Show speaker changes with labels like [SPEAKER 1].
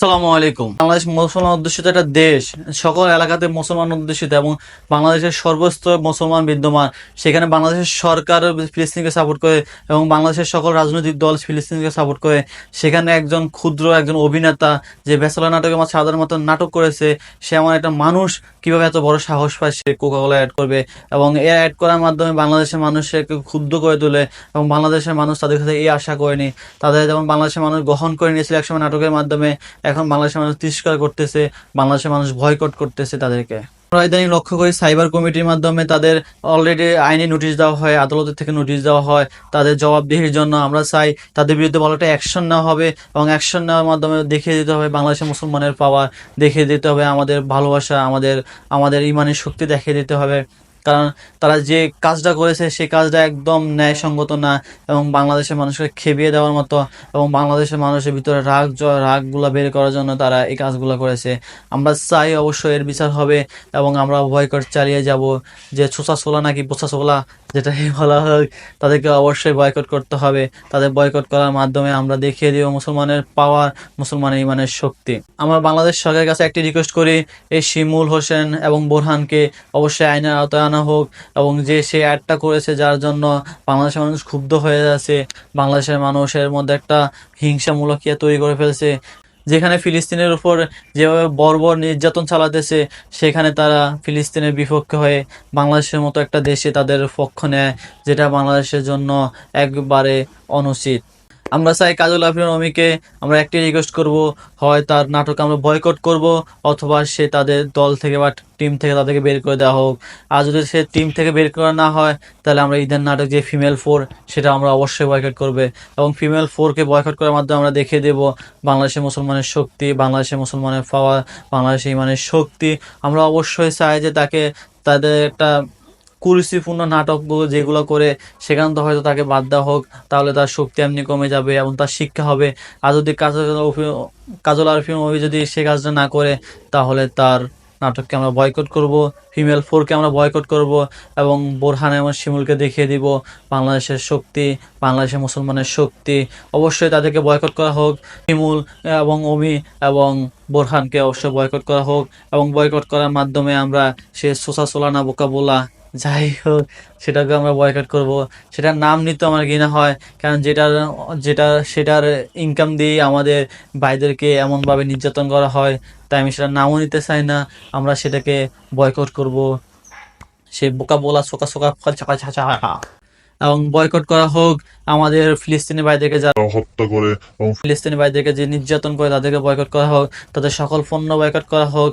[SPEAKER 1] সালামু আলাইকুম। বাংলাদেশ মুসলমান অধ্যুষিত একটা দেশ। সকল এলাকাতে মুসলমান অধ্যুষিত এবং বাংলাদেশের সর্বস্তর মুসলমান বিদ্যমান। সেখানে বাংলাদেশের সরকার ফিলিস্তিনকে সাপোর্ট করে এবং বাংলাদেশের সকল রাজনৈতিক দল ফিলিস্তিনকে সাপোর্ট করে। সেখানে একজন ক্ষুদ্র, একজন অভিনেতা যে বেসলা নাটকে মতো সাধারণ মতো নাটক করেছে, সে এমন একটা মানুষ। কীভাবে এত বড় সাহস পায়, সে কোকাকোলা অ্যাড করবে এবং এ অ্যাড করার মাধ্যমে বাংলাদেশের মানুষকে ক্ষুব্ধ করে তোলে এবং বাংলাদেশের মানুষ তাদের কাছে এই আশা করেনি। তাদের যেমন বাংলাদেশের মানুষ গ্রহণ করে নিয়েছিল একসময় নাটকের মাধ্যমে এখন বাংলাদেশের মানুষ তিরস্কার করতেছে, বাংলাদেশের মানুষ ভয়কট করতেছে তাদেরকে। আমরা ইদানিং লক্ষ্য করি সাইবার কমিটির মাধ্যমে তাদের অলরেডি আইনি নোটিশ দেওয়া হয়, আদালতের থেকে নোটিশ দেওয়া হয়, তাদের জবাবদিহির জন্য আমরা চাই তাদের বিরুদ্ধে ভালো একটা অ্যাকশন নেওয়া হবে এবং অ্যাকশন নেওয়ার মাধ্যমে দেখিয়ে দিতে হবে বাংলাদেশের মুসলমানের পাওয়ার দেখিয়ে দিতে হবে আমাদের ভালোবাসা, আমাদের আমাদের ইমানের শক্তি দেখিয়ে দিতে হবে। কারণ তারা যে কাজটা করেছে সেই কাজটা একদম ন্যায়সঙ্গত না এবং বাংলাদেশের মানুষকে খেপিয়ে দেওয়ার মতো এবং বাংলাদেশের মানুষের ভিতরে রাগ রাগগুলা বের করার জন্য তারা এই কাজগুলো করেছে। আমরা চাই অবশ্যই এর বিচার হবে এবং আমরা বয়কট চালিয়ে যাব যে ছোসা ছোলা নাকি পোসা ছোলা যেটাই বলা হয়, তাদেরকে অবশ্যই বয়কট করতে হবে। তাদের বয়কট করার মাধ্যমে আমরা দেখিয়ে দিব মুসলমানের পাওয়ার মুসলমানের ইমানের শক্তি। আমরা বাংলাদেশ সরকারের কাছে একটি রিকোয়েস্ট করি, এই শিমুল হোসেন এবং বোরহানকে অবশ্যই আইনের আওতায় আনা হোক এবং যে সে অ্যাডটা করেছে যার জন্য বাংলাদেশের মানুষ ক্ষুব্ধ হয়ে যাচ্ছে, বাংলাদেশের মানুষের মধ্যে একটা হিংসামূলক ইয়ে তৈরি করে ফেলছে। যেখানে ফিলিস্তিনের উপর যেভাবে বর্বর নির্যাতন চালাতেছে, সেখানে তারা ফিলিস্তিনের বিপক্ষে হয়ে বাংলাদেশের মতো একটা দেশে তাদের পক্ষ নেয়, যেটা বাংলাদেশের জন্য একবারে অনুচিত। আমরা চাই কাজল আফরিন অমিকে আমরা একটি রিকোয়েস্ট করব, হয় তার নাটক আমরা বয়কট করব, অথবা সে তাদের দল থেকে বা টিম থেকে তাদেরকে বের করে দেওয়া হোক। আর যদি সে টিম থেকে বের করা না হয়, তাহলে আমরা ঈদের নাটক যে ফিমেল ফোর সেটা আমরা অবশ্যই বয়কট করবে। এবং ফিমেল ফোরকে বয়কট করার মাধ্যমে আমরা দেখিয়ে দেব বাংলাদেশের মুসলমানের শক্তি, বাংলাদেশের মুসলমানের পাওয়ার বাংলাদেশের ইমানের শক্তি। আমরা অবশ্যই চাই যে তাকে তাদের একটা কুরুচিপূর্ণ নাটকগুলো যেগুলো করে সেখান থেকে হয়তো তাকে বাদ দেওয়া হোক, তাহলে তার শক্তি এমনি কমে যাবে এবং তার শিক্ষা হবে। আর যদি কাজল কাজল আরফিন মুভি যদি সে কাজটা না করে, তাহলে তার নাটককে আমরা বয়কট করব ফিমেল ফোরকে আমরা বয়কট করব এবং বোরহান এবং শিমুলকে দেখিয়ে দিব বাংলাদেশের শক্তি, বাংলাদেশের মুসলমানের শক্তি। অবশ্যই তাদেরকে বয়কট করা হোক, শিমুল এবং অমি এবং বোরহানকে অবশ্যই বয়কট করা হোক এবং বয়কট করার মাধ্যমে আমরা সে সোসা সোলানা বোকা বলা যাই হোক সেটাকে আমরা বয়কাট করব। সেটার নাম নিতে আমার ঘৃণা হয় কারণ যেটার যেটা সেটার ইনকাম দিয়ে আমাদের ভাইদেরকে এমনভাবে নির্যাতন করা হয় তাই আমি সেটার নামও নিতে চাই না। আমরা সেটাকে বয়কট করব। সে বোকা বলা সোকা সোকা চাকা চাকা এবং বয়কট করা হোক আমাদের ফিলিস্তিনি ভাইদেরকে যারা
[SPEAKER 2] হত্যা করে এবং
[SPEAKER 1] ফিলিস্তিনি ভাইদেরকে যে নির্যাতন করে তাদেরকে বয়কট করা হোক তাদের সকল পণ্য বয়কট করা হোক।